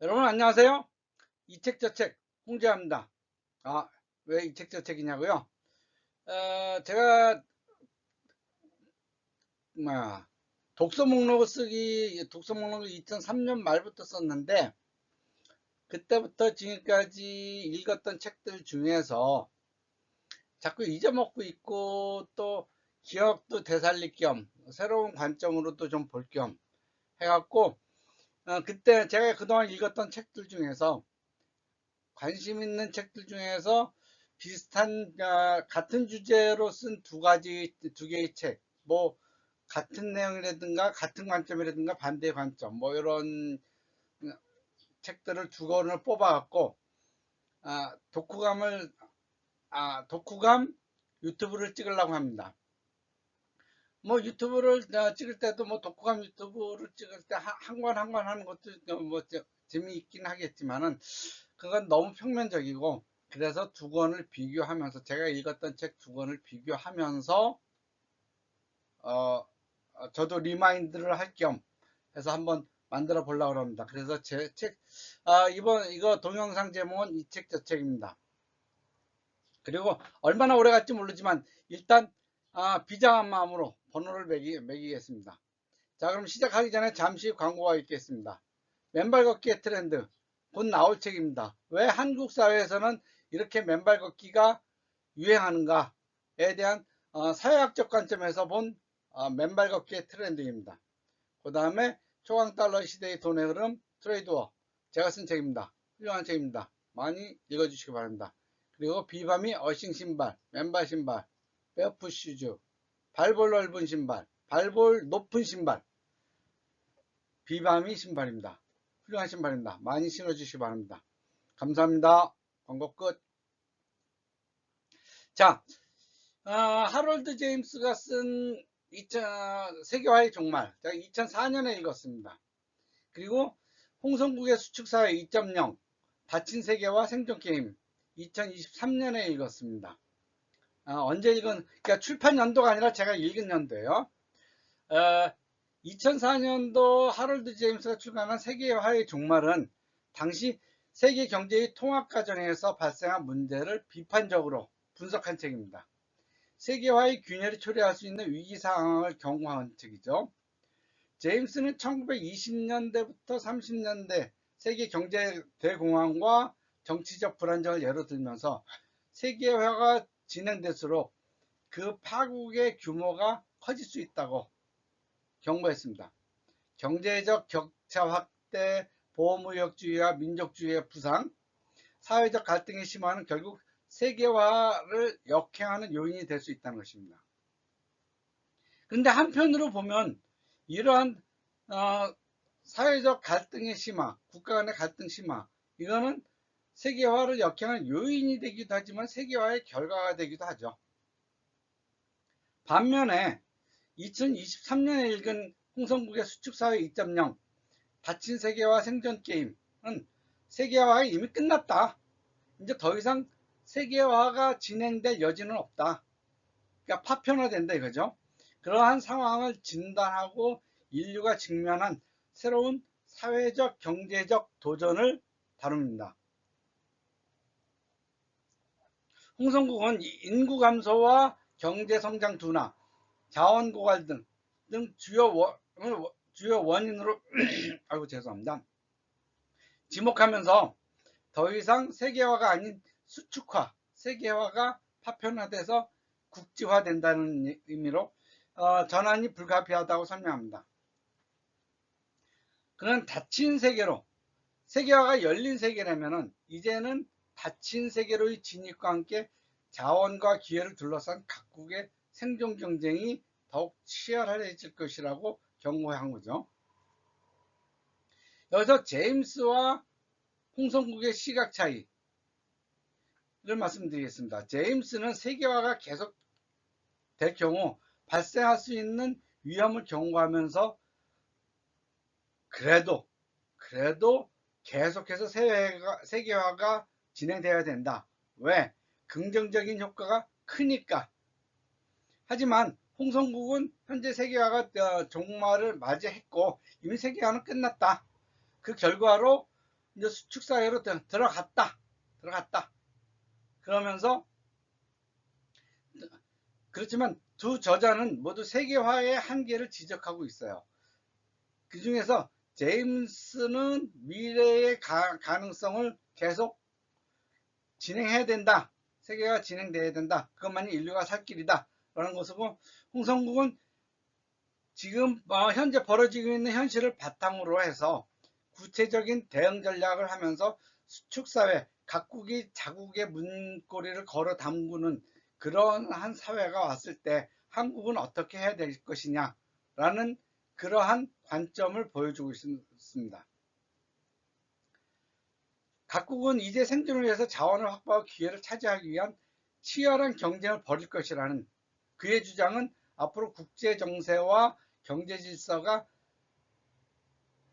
여러분 안녕하세요. 이 책 저책 홍재합니다. 아, 왜 이 책 저 책이냐고요? 어, 제가 뭐야 독서 목록을 쓰기 독서 목록을 2003년 말부터 썼는데 그때부터 지금까지 읽었던 책들 중에서 자꾸 잊어먹고 있고 또 기억도 되살릴 겸 새로운 관점으로도 좀볼 겸 해갖고 어, 그때 제가 그동안 읽었던 책들 중에서 관심 있는 책들 중에서 비슷한 아, 같은 주제로 쓴 두 가지 두 개의 책 뭐 같은 내용이라든가 같은 관점이라든가 반대 관점 뭐 이런 책들을 두 권을 뽑아 갖고 아, 독후감을 아, 독후감 유튜브를 찍으려고 합니다. 뭐 유튜브를 어, 찍을 때도 뭐 독후감 유튜브를 찍을 때 한 권 한 권 하는 것도 뭐 재미있긴 하겠지만은 그건 너무 평면적이고 그래서 두 권을 비교하면서 제가 읽었던 책 두 권을 비교하면서 어, 어 저도 리마인드를 할 겸 해서 한번 만들어 보려고 합니다. 그래서 제 책, 아, 이번, 이거 동영상 제목은 이 책 저 책입니다. 그리고 얼마나 오래 갈지 모르지만 일단 아, 비장한 마음으로 번호를 매기, 매기겠습니다. 자 그럼 시작하기 전에 잠시 광고가 있겠습니다. 맨발 걷기의 트렌드 곧 나올 책입니다. 왜 한국 사회에서는 이렇게 맨발 걷기가 유행하는가에 대한 어, 사회학적 관점에서 본 어, 맨발 걷기의 트렌드입니다. 그 다음에 초강 달러 시대의 돈의 흐름 트레이드워 제가 쓴 책입니다. 훌륭한 책입니다. 많이 읽어주시기 바랍니다. 그리고 비밤이 어싱 신발, 맨발 신발, 베어풋 슈즈, 발볼 넓은 신발, 발볼 높은 신발, 비밤이 신발입니다. 훌륭한 신발입니다. 많이 신어주시기 바랍니다. 감사합니다. 광고 끝. 자, 어, 하롤드 제임스가 쓴 2000, 세계화의 종말. 제가 2004년에 읽었습니다. 그리고 홍성국의 수축사회 2.0 닫힌 세계와 생존 게임 2023년에 읽었습니다. 어, 언제 읽은, 그러니까 출판 연도가 아니라 제가 읽은 연도예요. 어, 2004년도 하롤드 제임스가 출간한 세계화의 종말은 당시 세계 경제의 통합 과정에서 발생한 문제를 비판적으로 분석한 책입니다. 세계화의 균열이 초래할 수 있는 위기 상황을 경고한 책이죠. 제임스는 1920년대부터 30년대 세계 경제 대공황과 정치적 불안정을 예로 들면서 세계화가 진행될수록 그 파국의 규모가 커질 수 있다고 경고했습니다. 경제적 격차 확대, 보호무역주의와 민족주의의 부상, 사회적 갈등이 심화는 결국 세계화를 역행하는 요인이 될 수 있다는 것입니다. 그런데 한편으로 보면 이러한 어, 사회적 갈등의 심화, 국가 간의 갈등 심화, 이거는 세계화를 역행하는 요인이 되기도 하지만 세계화의 결과가 되기도 하죠. 반면에 2023년에 읽은 홍성국의 수축사회 2.0 닫힌 세계화 생존 게임은 세계화가 이미 끝났다. 이제 더 이상 세계화가 진행될 여지는 없다. 그러니까 파편화된다 이거죠. 그러한 상황을 진단하고 인류가 직면한 새로운 사회적 경제적 도전을 다룹니다. 홍성국은 인구 감소와 경제 성장 둔화, 자원 고갈 등, 등 주요, 원, 주요 원인으로 아이고 죄송합니다. 지목하면서 더 이상 세계화가 아닌 수축화, 세계화가 파편화돼서 국지화된다는 의미로 어, 전환이 불가피하다고 설명합니다. 그는 닫힌 세계로 세계화가 열린 세계라면 이제는 닫힌 세계로의 진입과 함께 자원과 기회를 둘러싼 각국의 생존 경쟁이 더욱 치열해질 것이라고 경고한 거죠. 여기서 제임스와 홍성국의 시각 차이 를 말씀드리겠습니다. 제임스는 세계화가 계속 될 경우 발생할 수 있는 위험을 경고하면서 그래도 그래도 계속해서 세계화가 진행되어야 된다. 왜? 긍정적인 효과가 크니까. 하지만 홍성국은 현재 세계화가 어, 종말을 맞이했고 이미 세계화는 끝났다. 그 결과로 이제 수축사회로 들- 들어갔다. 들어갔다. 그러면서 그렇지만 두 저자는 모두 세계화의 한계를 지적하고 있어요. 그 중에서 제임스는 미래의 가, 가능성을 계속 진행해야 된다. 세계가 진행돼야 된다. 그것만이 인류가 살 길이다. 라는 것이고 홍성국은 지금 어, 현재 벌어지고 있는 현실을 바탕으로 해서 구체적인 대응 전략을 하면서 수축사회, 각국이 자국의 문고리를 걸어 담그는 그런 한 사회가 왔을 때 한국은 어떻게 해야 될 것이냐 라는 그러한 관점을 보여주고 있습니다. 각국은 이제 생존을 위해서 자원을 확보하고 기회를 차지하기 위한 치열한 경쟁을 벌일 것이라는 그의 주장은 앞으로 국제 정세와 경제 질서가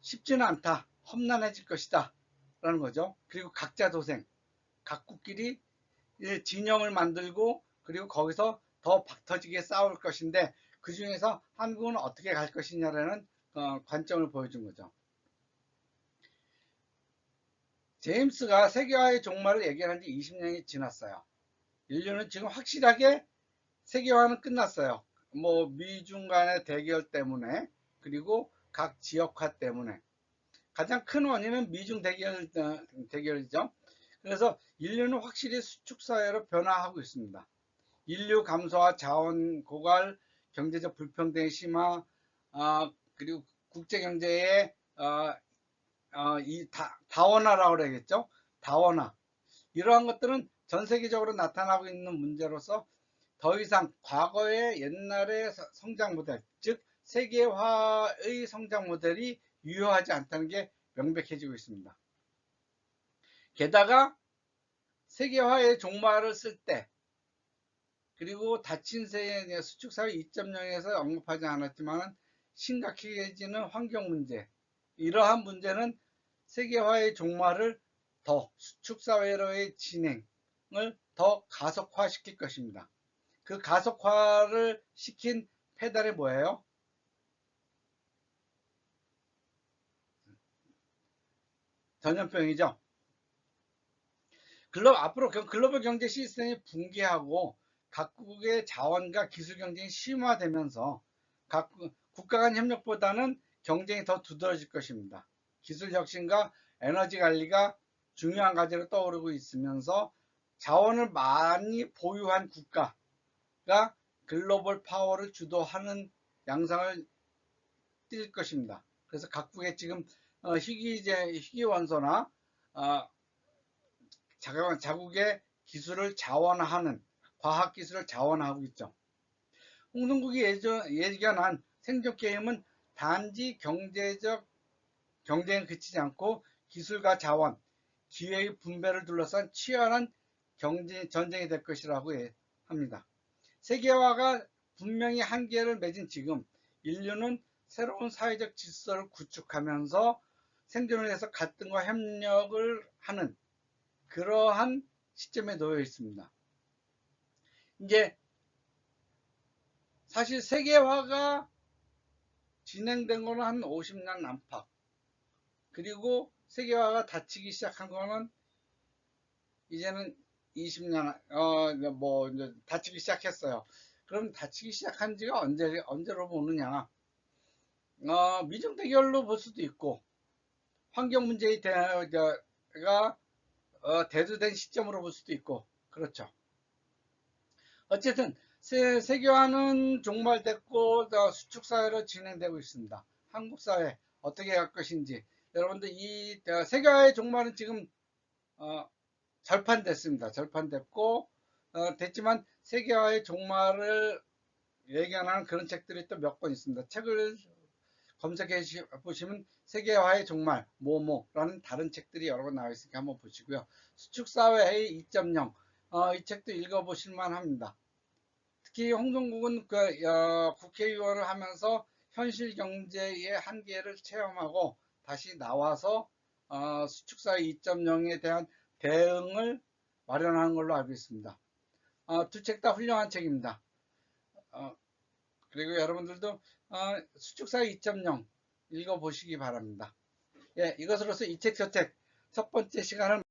쉽지는 않다. 험난해질 것이다. 라는 거죠. 그리고 각자 도생. 각국끼리 진영을 만들고 그리고 거기서 더 박터지게 싸울 것인데 그 중에서 한국은 어떻게 갈 것이냐라는 어, 관점을 보여준 거죠. 제임스가 세계화의 종말을 얘기한 지 20년이 지났어요. 인류는 지금 확실하게 세계화는 끝났어요. 뭐 미중 간의 대결 때문에 그리고 각 지역화 때문에 가장 큰 원인은 미중 대결, 대결이죠. 그래서 인류는 확실히 수축사회로 변화하고 있습니다. 인류 감소와 자원 고갈, 경제적 불평등의 심화, 어, 그리고 국제경제의 어, 어, 이 다, 다원화라고 그러겠죠. 다원화. 이러한 것들은 전 세계적으로 나타나고 있는 문제로서 더 이상 과거의 옛날의 성장 모델, 즉 세계화의 성장 모델이 유효하지 않다는 게 명백해지고 있습니다. 게다가 세계화의 종말을 쓸 때 그리고 닫힌 세계 수축사회 2.0에서 언급하지 않았지만 심각해지는 환경 문제 이러한 문제는 세계화의 종말을 더 수축사회로의 진행을 더 가속화시킬 것입니다. 그 가속화를 시킨 페달이 뭐예요? 전염병이죠. 글로, 앞으로 글로벌 경제 시스템이 붕괴하고 각국의 자원과 기술 경쟁이 심화되면서 각 국가 간 협력보다는 경쟁이 더 두드러질 것입니다. 기술 혁신과 에너지 관리가 중요한 과제로 떠오르고 있으면서 자원을 많이 보유한 국가가 글로벌 파워를 주도하는 양상을 띌 것입니다. 그래서 각국의 지금 어, 희귀제, 희귀원소나 어, 자국의 기술을 자원화하는 과학기술을 자원화하고 있죠. 홍성국이 예견한 생존게임은 단지 경제적 경쟁에 그치지 않고 기술과 자원, 기회의 분배를 둘러싼 치열한 경제, 전쟁이 될 것이라고 합니다. 세계화가 분명히 한계를 맺은 지금 인류는 새로운 사회적 질서를 구축하면서 생존을 위해서 갈등과 협력을 하는 그러한 시점에 놓여 있습니다. 이제 사실 세계화가 진행된 거는 한 50년 안팎 그리고 세계화가 닫히기 시작한 거는 이제는 20년 어뭐 이제 닫히기 시작했어요. 그럼 닫히기 시작한 지가 언제 언제로 보느냐? 어, 미중 대결로 볼 수도 있고 환경 문제의 대가 어, 대두된 시점으로 볼 수도 있고 그렇죠. 어쨌든 세, 세계화는 종말됐고 수축 사회로 진행되고 있습니다. 한국 사회 어떻게 할 것인지 여러분들 이 어, 세계화의 종말은 지금 어, 절판됐습니다. 절판됐고 어, 됐지만 세계화의 종말을 예견하는 그런 책들이 또 몇 권 있습니다. 책을 검색해 보시면 세계화의 종말 뭐뭐라는 다른 책들이 여러 권 나와 있으니까 한번 보시고요. 수축사회의 2.0 어, 이 책도 읽어보실 만합니다. 특히 홍성국은 그, 어, 국회의원을 하면서 현실 경제의 한계를 체험하고 다시 나와서 어, 수축사회 2.0에 대한 대응을 마련하는 걸로 알고 있습니다. 어, 두책 다 훌륭한 책입니다. 어, 그리고 여러분들도 어, 수축사회 2.0 읽어보시기 바랍니다. 예, 이것으로서 이 책 저책 첫 번째 시간을